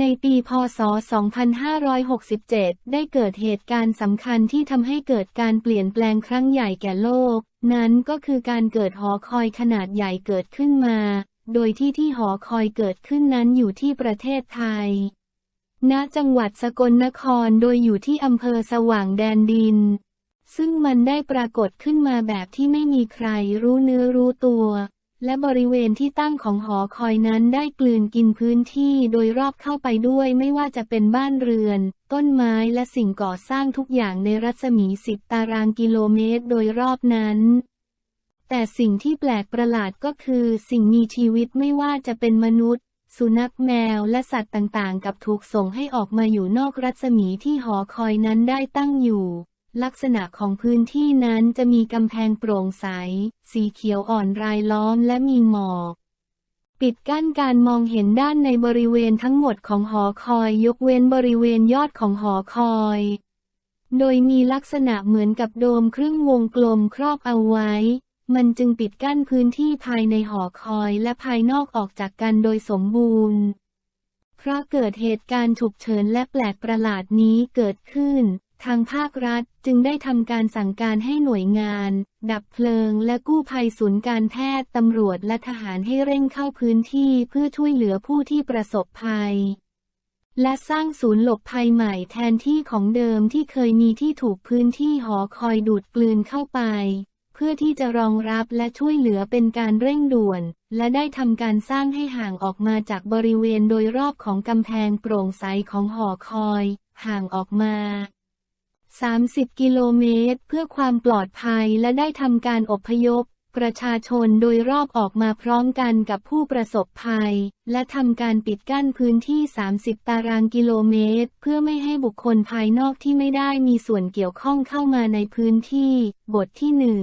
ในปีพศ 2567 ได้เกิดเหตุการณ์สำคัญที่ทำให้เกิดการเปลี่ยนแปลงครั้งใหญ่แก่โลก นั้นก็คือการเกิดหอคอยขนาดใหญ่เกิดขึ้นมา โดยที่ที่หอคอยเกิดขึ้นนั้นอยู่ที่ประเทศไทย ณ จังหวัดสกลนครโดยอยู่ที่อำเภอสว่างแดนดิน ซึ่งมันได้ปรากฏขึ้นมาแบบที่ไม่มีใครรู้เนื้อรู้ตัว และบริเวณที่ตั้งของหอคอยนั้นได้กลืนกินพื้นที่โดยรอบเข้าไปด้วยไม่ว่าจะเป็นบ้านเรือน ต้นไม้และสิ่งก่อสร้างทุกอย่างในรัศมีสิบตารางกิโลเมตรโดยรอบนั้น แต่สิ่งที่แปลกประหลาดก็คือสิ่งมีชีวิตไม่ว่าจะเป็นมนุษย์ สุนัขแมวและสัตว์ต่างๆ กับถูกส่งให้ออกมาอยู่นอกรัศมีที่หอคอยนั้นได้ตั้งอยู่ ลักษณะของพื้นที่นั้นจะมีกำแพงโปร่งใส สีเขียวอ่อนรายล้อมและมีหมอก ปิดกั้นการมองเห็นด้านในบริเวณทั้งหมดของหอคอยยกเว้นบริเวณยอดของหอคอย โดยมีลักษณะเหมือนกับโดมครึ่งวงกลมครอบเอาไว้ มันจึงปิดกั้นพื้นที่ภายในหอคอยและภายนอกออกจากกันโดยสมบูรณ์ เพราะเกิดเหตุการณ์ฉุกเฉินและแปลกประหลาดนี้เกิดขึ้น ทางภาครัฐจึงได้ทำการสั่งการให้หน่วยงาน ดับเพลิง และกู้ภัยศูนย์การแพทย์ตำรวจและทหารให้เร่งเข้าพื้นที่เพื่อช่วยเหลือผู้ที่ประสบภัย และสร้างศูนย์หลบภัยใหม่แทนที่ของเดิมที่เคยมีที่ถูกพื้นที่หอคอยดูดกลืนเข้าไป เพื่อที่จะรองรับและช่วยเหลือเป็นการเร่งด่วน และได้ทำการสร้างให้ห่างออกมาจากบริเวณโดยรอบของกำแพงโปร่งใสของหอคอย ห่างออกมา 30 กิโลเมตร เพื่อความปลอดภัยและได้ทำการอบพยพ ประชาชนโดยรอบออกมาพร้อมกันกับผู้ประสบภัย และทำการปิดกั้นพื้นที่ 30 ตารางกิโลเมตร เพื่อไม่ให้บุคคลภายนอกที่ไม่ได้มีส่วนเกี่ยวข้องเข้ามาในพื้นที่ บทที่หนึ่ง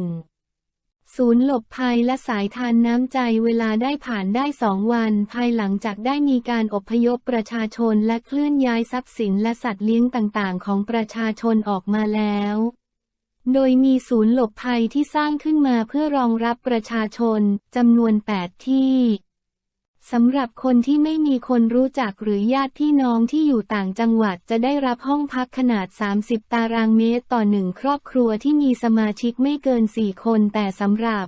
ศูนย์หลบภัยและสายทานน้ำใจเวลาได้ผ่านได้สองวัน ภายหลังจากได้มีการอพยพประชาชนและเคลื่อนย้ายทรัพย์สินและสัตว์เลี้ยงต่างๆ ของประชาชนออกมาแล้ว โดยมีศูนย์หลบภัยที่สร้างขึ้นมาเพื่อรองรับประชาชนจำนวน 8 ที่ สำหรับคนที่ไม่มีคนรู้จักหรือญาติพี่น้องที่อยู่ต่างจังหวัดจะได้รับห้องพักขนาด 30 ตารางเมตรต่อหนึ่งครอบครัวที่มีสมาชิกไม่เกิน 4 คนแต่สำหรับ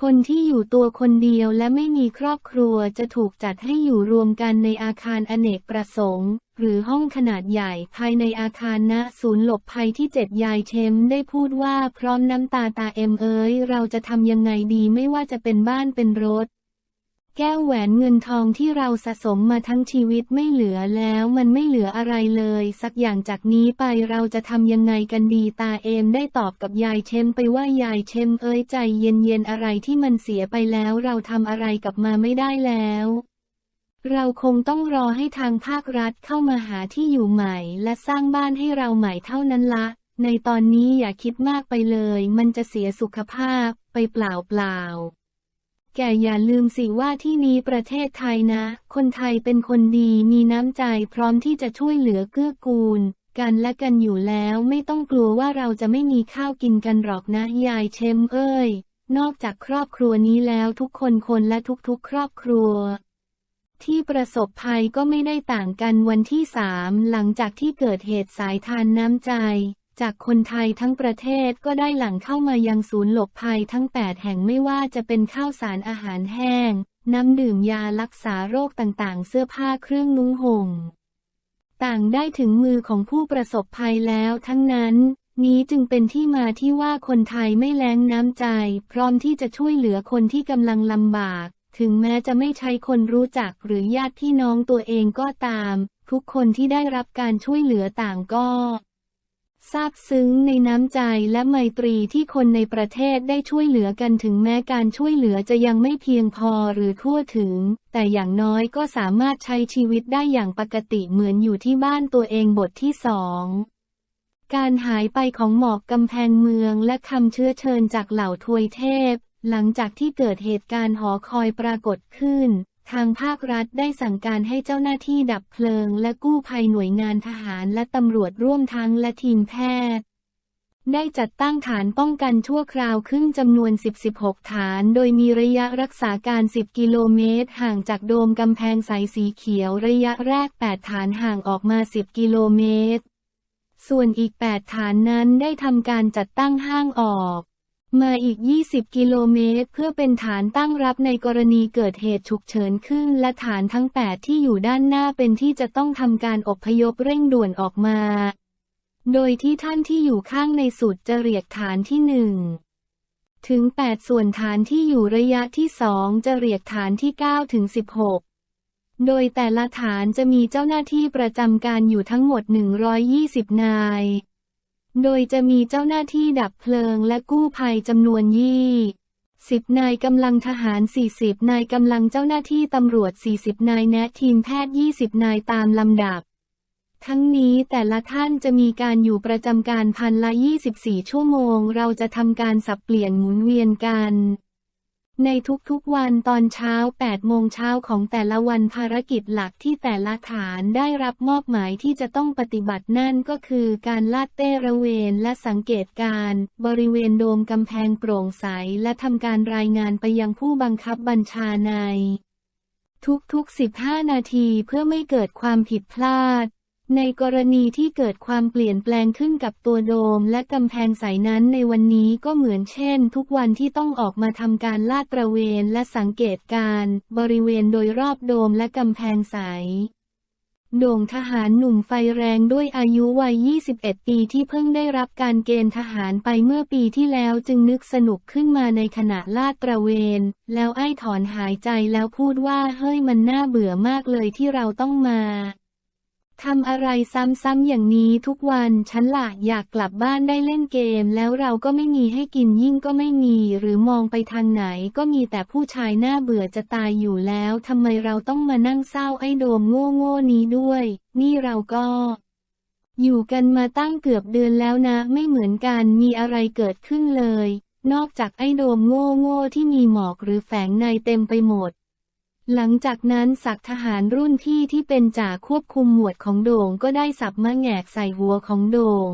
คนที่อยู่ตัวคนเดียวและไม่มีครอบครัวจะถูกจัดให้อยู่รวมกันในอาคารอเนกประสงค์ หรือห้องขนาดใหญ่ภายในอาคารณศูนย์หลบภัยที่เจ็ดยายเชมได้พูดว่าพร้อมน้ำตาตาเอ็มเอ๋ยเราจะทำยังไงดีไม่ว่าจะเป็นบ้านเป็นรถ แก้วแหวนเงินทองที่เราสะสมมาทั้งชีวิตไม่เหลือแล้วมันไม่เหลืออะไรเลย สักอย่างจากนี้ไปเราจะทำยังไงกันดีตาเอมได้ตอบกับยายเชมไปว่ายายเชมเอ้ยใจเย็นๆอะไรที่มันเสียไปแล้วเราทำอะไรกับมาไม่ได้แล้ว เราคงต้องรอให้ทางภาครัฐเข้ามาหาที่อยู่ใหม่ และสร้างบ้านให้เราใหม่เท่านั้นละ ในตอนนี้อย่าคิดมากไปเลย มันจะเสียสุขภาพไปเปล่าๆ แกอย่าลืมสิว่าที่นี้ประเทศไทยนะ คนไทยเป็นคนดีมีน้ำใจพร้อมที่จะช่วยเหลือเกื้อกูล กันและกันอยู่แล้วไม่ต้องกลัวว่าเราจะไม่มีข้าวกินกันหรอกนะยายเชมเอ้ย นอกจากครอบครัวนี้แล้วทุกคนคนและทุกๆ ครอบครัว ที่ประสบภัยก็ไม่ได้ต่างกันวันที่สามหลังจากที่เกิดเหตุสายทานน้ำใจ จากคนไทยทั้งประเทศก็ได้หลั่งเข้ามายังศูนย์หลบภัยทั้ง 8 แห่งไม่ว่าจะเป็นข้าวสารอาหารแห้ง น้ำดื่มยารักษาโรคต่างๆ เสื้อผ้าเครื่องนุ่งห่มต่างได้ถึงมือของผู้ประสบภัยแล้วทั้งนั้น นี้จึงเป็นที่มาที่ว่าคนไทยไม่แล้งน้ำใจ พร้อมที่จะช่วยเหลือคนที่กำลังลำบาก ถึงแม้จะไม่ใช่คนรู้จักหรือญาติพี่น้องตัวเองก็ตาม ทุกคนที่ได้รับการช่วยเหลือต่างก็ ซาบซึ้งในน้ำใจและไมตรีที่คนในประเทศได้ช่วยเหลือกันถึงแม้การช่วยเหลือจะยังไม่เพียงพอหรือทั่วถึง แต่อย่างน้อยก็สามารถใช้ชีวิตได้อย่างปกติเหมือนอยู่ที่บ้านตัวเองบทที่สองการหายไปของหมอกกำแพงเมืองและคำเชื้อเชิญจากเหล่าทวยเทพ หลังจากที่เกิดเหตุการณ์หอคอยปรากฏขึ้น ทางภาครัฐได้สั่งการให้เจ้าหน้าที่ดับเพลิง และกู้ภัยหน่วยงานทหารและตำรวจร่วมทั้งและทีมแพทย์ ได้จัดตั้งฐานป้องกันชั่วคราวขึ้นจำนวน 10-16 ฐาน โดยมีระยะรักษาการ 10 กิโลเมตร ห่างจากโดมกำแพงใสสีเขียว ระยะแรก 8 ฐานห่างออกมา 10 กิโลเมตร ส่วนอีก 8 ฐานนั้นได้ทำการจัดตั้งห้างออก มาอีก 20 กิโลเมตร เพื่อเป็นฐานตั้งรับในกรณีเกิดเหตุฉุกเฉินขึ้น และฐานทั้ง 8 ที่อยู่ด้านหน้าเป็นที่จะต้องทำการอบพยพเร่งด่วนออกมา โดยที่ท่านที่อยู่ข้างในสุดจะเรียกฐานที่หนึ่งถึง 8 ส่วนฐานที่อยู่ระยะที่สองจะเรียกฐานที่ 9 ถึง 16 โดยแต่ละฐานจะมีเจ้าหน้าที่ประจำการอยู่ทั้งหมด 120 นาย โดยจะมีเจ้าหน้าที่ดับเพลิงและกู้ภัยจำนวนยี่สิบนายกำลังทหาร 40 นายกำลังเจ้าหน้าที่ตำรวจ 40 นายแนะทีมแพทย์ 20 นายตามลำดับ ทั้งนี้แต่ละท่านจะมีการอยู่ประจำการพันละ 24 ชั่วโมง เราจะทำการสับเปลี่ยนหมุนเวียนกัน ในทุกๆวันตอนเช้า 8 โมงเช้าของแต่ละวันภารกิจหลักที่แต่ละฐานได้รับมอบหมายที่จะต้องปฏิบัตินั่นก็คือการลาดเต้ระเวนและสังเกตการ บริเวณโดมกำแพงโปร่งใส และทำการรายงานไปยังผู้บังคับบัญชาในทุกๆ 15 นาทีเพื่อไม่เกิดความผิดพลาด ในกรณีที่เกิดความเปลี่ยนแปลงขึ้นกับตัวโดมและกำแพงใสนั้นในวันนี้ก็เหมือนเช่น ทุกวันที่ต้องออกมาทำการลาดตระเวนและสังเกตการบริเวณโดยรอบโดมและกำแพงใส โด่งทหารหนุ่มไฟแรงด้วยอายุวัย 21 ปีที่เพิ่งได้รับการเกณฑ์ทหารไปเมื่อปีที่แล้วจึงนึกสนุกขึ้นมาในขณะลาดตระเวน แล้วไอ้ถอนหายใจแล้วพูดว่าเฮ้ยมันน่าเบื่อมากเลยที่เราต้องมา ทำอะไรซ้ำๆอย่างนี้ทุกวันฉันล่ะอยากกลับบ้านได้เล่นเกม แล้วเราก็ไม่มีให้กินยิ่งก็ไม่มี หรือมองไปทางไหนก็มีแต่ผู้ชายหน้าเบื่อจะตายอยู่แล้วทำไมเราต้องมานั่งเศร้าไอ้โดมโง่โง่นี้ด้วย นี่เราก็ อยู่กันมาตั้งเกือบเดือนแล้วนะ ไม่เหมือนกันมีอะไรเกิดขึ้นเลย นอกจากไอ้โดมโง่โง่ที่มีหมอกหรือแฝงในเต็มไปหมด หลังจากนั้นศักทหารรุ่นพี่ที่เป็นจ่าควบคุมหมวดของโด่งก็ได้สับมะแงกใส่หัวของโด่ง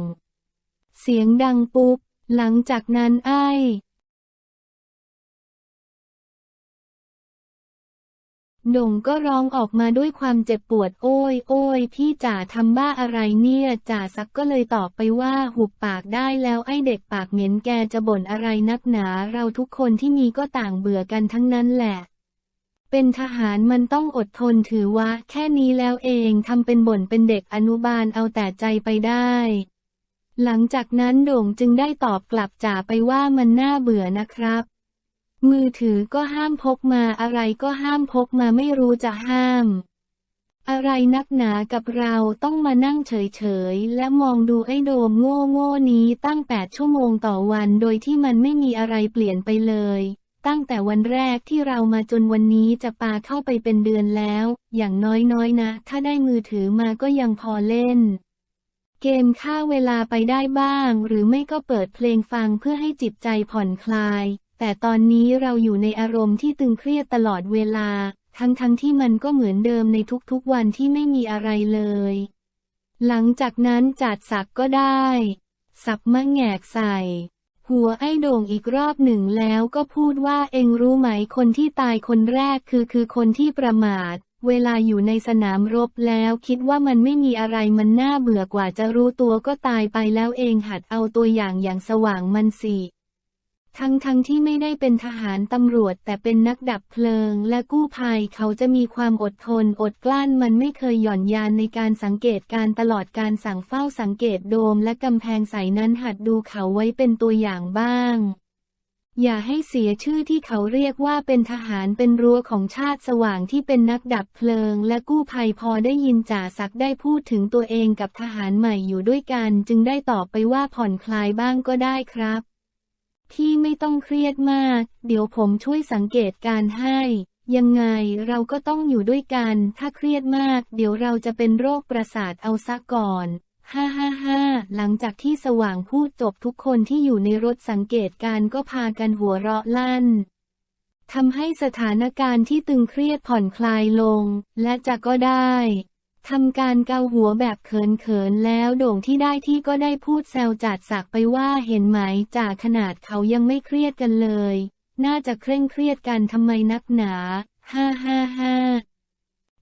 เสียงดังปุ๊บ หลังจากนั้นไอ้โด่งก็ร้องออกมาด้วยความเจ็บปวดโอ้ยโอ้ยพี่จ่าทำบ้าอะไรเนี่ยจ่าซักก็เลยตอบไปว่าหุบปากได้แล้วไอ้เด็กปากเหม็นแกจะบ่นอะไรนักหนา เราทุกคนที่มีก็ต่างเบื่อกันทั้งนั้นแหละ เป็นทหารมันต้องอดทนถือว่า แค่นี้แล้วเองทำเป็นบ่นเป็นเด็กอนุบาลเอาแต่ใจไปได้ หลังจากนั้นโด่งจึงได้ตอบกลับจ่าไปว่ามันน่าเบื่อนะครับ มือถือก็ห้ามพกมาอะไรก็ห้ามพกมาไม่รู้จะห้าม อะไรนักหนากับเราต้องมานั่งเฉยๆ และมองดูไอ้โดมโง่โง่ๆนี้ตั้ง8ชั่วโมงต่อวันโดยที่มันไม่มีอะไรเปลี่ยนไปเลย ตั้งแต่วันแรกที่เรามาจนวันนี้จะปาเข้าไปเป็นเดือนแล้ว อย่างน้อยๆนะ ถ้าได้มือถือมาก็ยังพอเล่น เกมฆ่าเวลาไปได้บ้าง หรือไม่ก็เปิดเพลงฟังเพื่อให้จิตใจผ่อนคลาย แต่ตอนนี้เราอยู่ในอารมณ์ที่ตึงเครียดตลอดเวลา ทั้งๆทที่มันก็เหมือนเดิมในทุกๆวันที่ไม่มีอะไรเลย หลังจากนั้นจัดสักก็ได้ สับมะแงกใส่ หัวไอ้โด่งอีกรอบหนึ่งแล้วก็พูดว่าเองรู้ไหมคนที่ตายคนแรกคือคือคนที่ประมาท เวลาอยู่ในสนามรบแล้วคิดว่ามันไม่มีอะไรมันน่าเบื่อกว่าจะรู้ตัวก็ตายไปแล้วเองหัดเอาตัวอย่างอย่างสว่างมันสิ ทั้งทั้งที่ไม่ได้เป็นทหารตำรวจแต่เป็นนักดับเพลิง และกู้ภัยเขาจะมีความอดทนอดกลั้นมันไม่เคยหย่อนยานในการสังเกตการตลอดการสั่งเฝ้าสังเกตโดมและกำแพงใสนั้นหัดดูเขาไว้เป็นตัวอย่างบ้าง อย่าให้เสียชื่อที่เขาเรียกว่าเป็นทหารเป็นรั้วของชาติสว่างที่เป็นนักดับเพลิง และกู้ภัยพอได้ยินจ่าสักได้พูดถึงตัวเองกับทหารใหม่อยู่ด้วยกัน จึงได้ตอบไปว่าผ่อนคลายบ้างก็ได้ครับ พี่ไม่ต้องเครียดมาก เดี๋ยวผมช่วยสังเกตการให้ ยังไงเราก็ต้องอยู่ด้วยกัน ถ้าเครียดมาก เดี๋ยวเราจะเป็นโรคประสาทเอาซะก่อน ฮ่าฮ่าฮ่าหลังจากที่สว่างพูดจบทุกคนที่อยู่ในรถสังเกตการก็พากันหัวเราะลั่นทำให้สถานการณ์ที่ตึงเครียดผ่อนคลายลง และจะก็ได้ ทำการเกาหัวแบบเขินๆแล้วโด่งที่ได้ที่ก็ได้พูดแซวจัดสักไปว่าเห็นไหมจ่าขนาดเขายังไม่เครียดกันเลย น่าจะเคร่งเครียดกันทำไมนักหนาฮ่าฮ่าฮ่า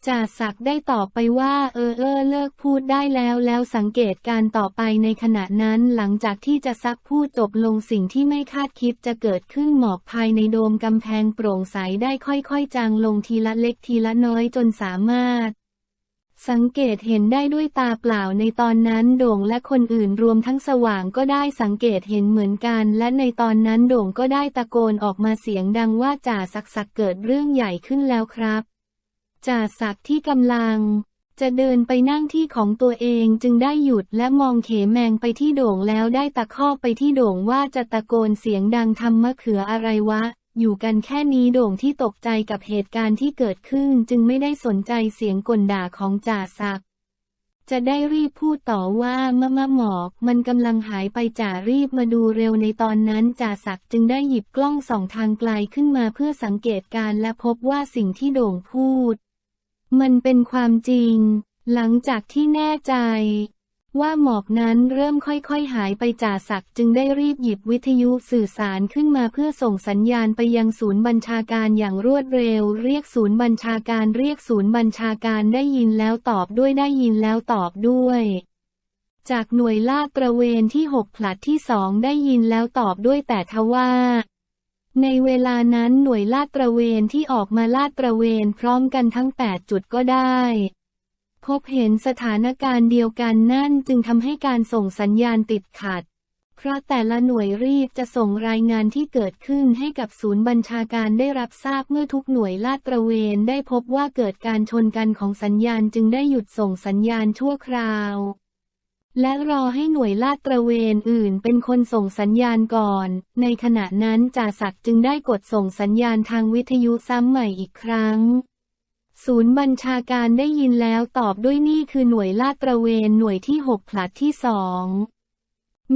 จ่าศักด์ได้ตอบไปว่าเออเออเลิกพูดได้แล้วแล้วสังเกตการต่อไปในขณะนั้นหลังจากที่จะซักพูดจบลงสิ่งที่ไม่คาดคิดจะเกิดขึ้นหมอกภายในโดมกำแพงโปร่งใสได้ค่อยๆ จางลงทีละเล็กทีละน้อยจนสามารถ สังเกตเห็นได้ด้วยตาเปล่าในตอนนั้นโด่งและคนอื่นรวมทั้งสว่างก็ได้สังเกตเห็นเหมือนกัน และในตอนนั้นโด่งก็ได้ตะโกนออกมาเสียงดังว่าจ่าสักสักเกิดเรื่องใหญ่ขึ้นแล้วครับจ่าศักดิ์ที่กำลัง จะเดินไปนั่งที่ของตัวเองจึงได้หยุดและมองเขแมงไปที่โด่งแล้วได้ตะคอกไปที่โด่งว่าจะตะโกนเสียงดังทำมะเขืออะไรวะ อยู่กันแค่นี้โด่งที่ตกใจกับเหตุการณ์ที่เกิดขึ้นจึงไม่ได้สนใจเสียงกลด่าของจ่าศักดิ์จะได้รีบพูดต่อว่ามะมะหมอกมันกำลังหายไปจ่ารีบมาดูเร็วในตอนนั้นจ่าศักดิ์จึงได้หยิบกล้องส่องทางไกลขึ้นมาเพื่อสังเกตการและพบว่าสิ่งที่โด่งพูด มันเป็นความจริง หลังจากที่แน่ใจ ว่าหมอกนั้นเริ่มค่อยๆ หายไปจ่าศักดิ์จึงได้รีบหยิบวิทยุสื่อสารขึ้นมาเพื่อส่งสัญญาณไปยังศูนย์บัญชาการอย่างรวดเร็ว เรียกศูนย์บัญชาการเรียกศูนย์บัญชาการได้ยินแล้วตอบด้วยได้ยินแล้วตอบด้วย จากหน่วยลาดตระเวนที่หกผลัดที่สองได้ยินแล้วตอบด้วยแต่ทว่าในเวลานั้นหน่วยลาดตระเวนที่ออกมาลาดตระเวนพร้อมกันทั้ง 8 จุดก็ได้ พบเห็นสถานการณ์เดียวกันนั่นจึงทำให้การส่งสัญญาณติดขัด เพราะแต่ละหน่วยรีบจะส่งรายงานที่เกิดขึ้นให้กับศูนย์บัญชาการได้รับทราบเมื่อทุกหน่วยลาดตระเวนได้พบว่าเกิดการชนกันของสัญญาณจึงได้หยุดส่งสัญญาณชั่วคราว และรอให้หน่วยลาดตระเวนอื่นเป็นคนส่งสัญญาณก่อน ในขณะนั้นจ่าศักดิ์จึงได้กดส่งสัญญาณทางวิทยุซ้ำใหม่อีกครั้ง ศูนย์บัญชาการได้ยินแล้วตอบด้วยนี่คือหน่วยลาดตระเวนหน่วยที่หกผลัดที่สอง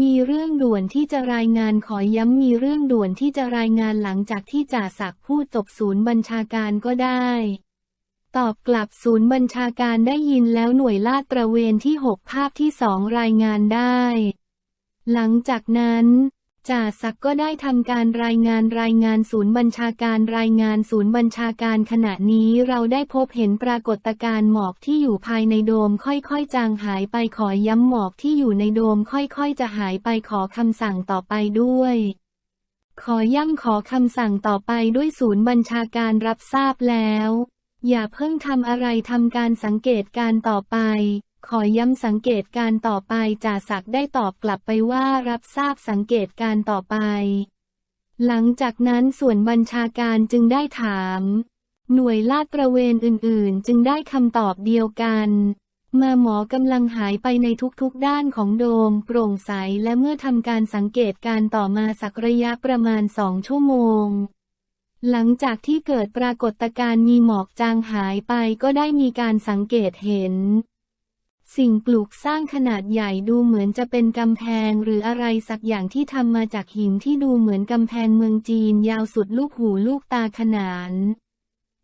มีเรื่องด่วนที่จะรายงานขอย้ำมีเรื่องด่วนที่จะรายงานหลังจากที่จ่าศักดิ์พูดจบศูนย์บัญชาการก็ได้ ตอบกลับศูนย์บัญชาการได้ยินแล้วหน่วยลาดตระเวนที่6ภาพที่สองรายงานได้ หลังจากนั้น จ่าศักก็ได้ทำการรายงานรายงานศูนย์บัญชาการรายงานศูนย์บัญชาการขณะนี้เราได้พบเห็นปรากฏการณ์หมอกที่อยู่ภายในโดมค่อยๆ จางหายไปขอย้ำหมอกที่อยู่ในโดมค่อยๆ จะหายไปขอคำสั่งต่อไปด้วย ขอย้ำขอคำสั่งต่อไปด้วยศูนย์บัญชาการรับทราบแล้ว อย่าเพิ่งทำอะไรทำการสังเกตการต่อไป ขอย้ำสังเกตการต่อไปจ่าศักได้ตอบกลับไปว่ารับทราบสังเกตการต่อไป หลังจากนั้นส่วนบัญชาการจึงได้ถาม หน่วยลาดตระเวนอื่นๆ จึงได้คำตอบเดียวกัน มาหมอกำลังหายไปในทุกๆด้านของโดม โปร่งใสและเมื่อทำการสังเกตการต่อมาสักระยะประมาณสองชั่วโมงหลังจากที่เกิดปรากฏการณ์มีหมอกจางหายไปก็ได้มีการสังเกตเห็น สิ่งปลูกสร้างขนาดใหญ่ดูเหมือนจะเป็นกำแพงหรืออะไรสักอย่างที่ทำมาจากหินที่ดูเหมือนกำแพงเมืองจีนยาวสุดลูกหูลูกตาขนาน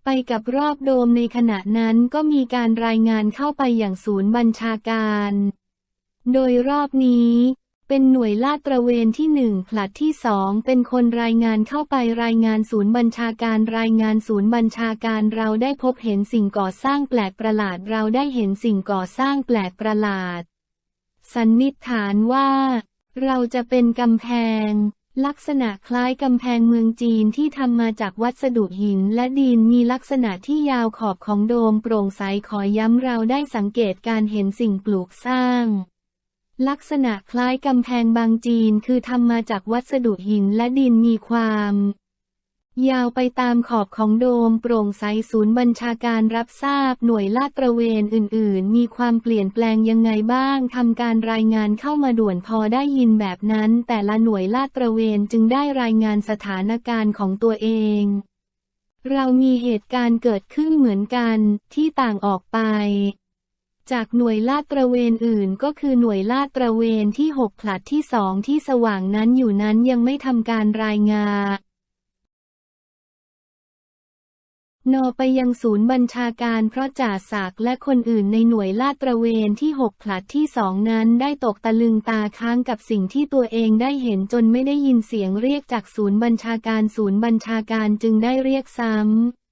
ไปกับรอบโดมในขณะนั้นก็มีการรายงานเข้าไปอย่างศูนย์บัญชาการ โดยรอบนี้ เป็นหน่วยลาดตระเวนที่หนึ่งผลัดที่สองเป็นคนรายงานเข้าไปรายงานศูนย์บัญชาการรายงานศูนย์บัญชาการเราได้พบเห็นสิ่งก่อสร้างแปลกประหลาดเราได้เห็นสิ่งก่อสร้างแปลกประหลาด สันนิษฐานว่า เราจะเป็นกำแพง ลักษณะคล้ายกำแพงเมืองจีนที่ทำมาจากวัสดุหินและดินมีลักษณะที่ยาวขอบของโดมโปร่งใสขอย้ำเราได้สังเกตการเห็นสิ่งปลูกสร้าง ลักษณะคล้ายกำแพงบางจีนคือทำมาจากวัสดุหินและดินมีความ ยาวไปตามขอบของโดมโปร่งใสศูนย์บัญชาการรับทราบหน่วยลาดตระเวนอื่น ๆ มีความเปลี่ยนแปลงยังไงบ้างทำการรายงานเข้ามาด่วนพอได้ยินแบบนั้น แต่ละหน่วยลาดตระเวนจึงได้รายงานสถานการณ์ของตัวเอง เรามีเหตุการณ์เกิดขึ้นเหมือนกันที่ต่างออกไป จากหน่วยลาดตระเวนอื่นก็คือหน่วยลาดตระเวนที่หกผลัดที่สองที่สว่างนั้นอยู่นั้นยังไม่ทำการรายงานนอไปยังศูนย์บัญชาการเพราะจ่าศักและคนอื่นในหน่วยลาดตระเวนที่หกผลัดที่สองนั้นได้ตกตะลึงตาค้างกับสิ่งที่ตัวเองได้เห็นจนไม่ได้ยินเสียงเรียกจากศูนย์บัญชาการศูนย์บัญชาการจึงได้เรียกซ้ำ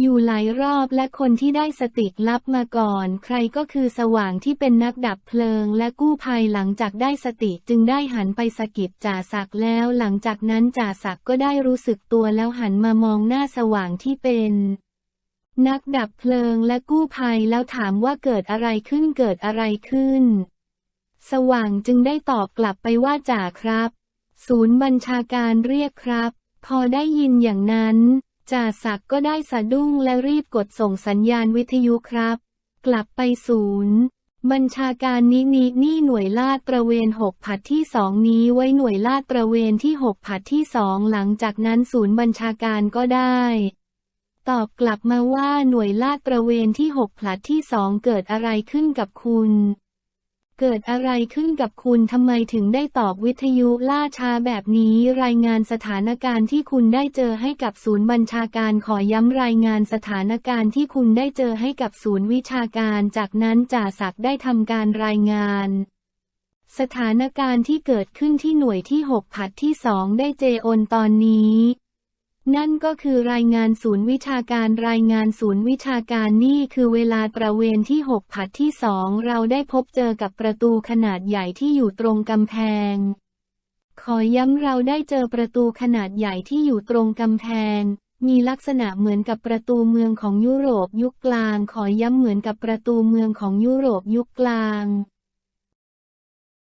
อยู่หลายรอบและคนที่ได้สติลับมาก่อน ใครก็คือสว่างที่เป็นนักดับเพลิง และกู้ภัยหลังจากได้สติจึงได้หันไปสะกิดจ่าศักด์แล้วหลังจากนั้นจ่าศักด์ก็ได้รู้สึกตัวแล้วหันมามองหน้าสว่างที่เป็น นักดับเพลิงและกู้ภัยแล้วถามว่าเกิดอะไรขึ้นเกิดอะไรขึ้น สว่างจึงได้ตอบกลับไปว่าจ่าครับ ศูนย์บัญชาการเรียกครับ พอได้ยินอย่างนั้น จ่าศักก็ได้สะดุ้งและรีบกดส่งสัญญาณวิทยุครับ กลับไปศูนย์ บัญชาการนี้นี้นี่หน่วยลาดตระเวนหกผัดที่สองนี้ไว้หน่วยลาดตระเวนที่หกผัดที่สองหลังจากนั้นศูนย์บัญชาการก็ได้ ตอบกลับมาว่าหน่วยลาดตระเวนที่หกผลัดที่สองเกิดอะไรขึ้นกับคุณ เกิดอะไรขึ้นกับคุณทำไมถึงได้ตอบวิทยุล่าช้าแบบนี้รายงานสถานการณ์ที่คุณได้เจอให้กับศูนย์บัญชาการขอย้ำรายงานสถานการณ์ที่คุณได้เจอให้กับศูนย์วิชาการ จากนั้นจ่าศักได้ทำการรายงานสถานการณ์ที่เกิดขึ้นที่หน่วยที่ 6 ผัดที่สองได้เจโอนตอนนี้ นั่นก็คือรายงานศูนย์วิชาการรายงานศูนย์วิชาการนี่คือเวลาตระเวนที่ 6 ผัดที่สองเราได้พบเจอกับประตูขนาดใหญ่ที่อยู่ตรงกำแพง ขอย้ำเราได้เจอประตูขนาดใหญ่ที่อยู่ตรงกำแพง มีลักษณะเหมือนกับประตูเมืองของยุโรปยุคกลาง ขอย้ำเหมือนกับประตูเมืองของยุโรปยุคกลาง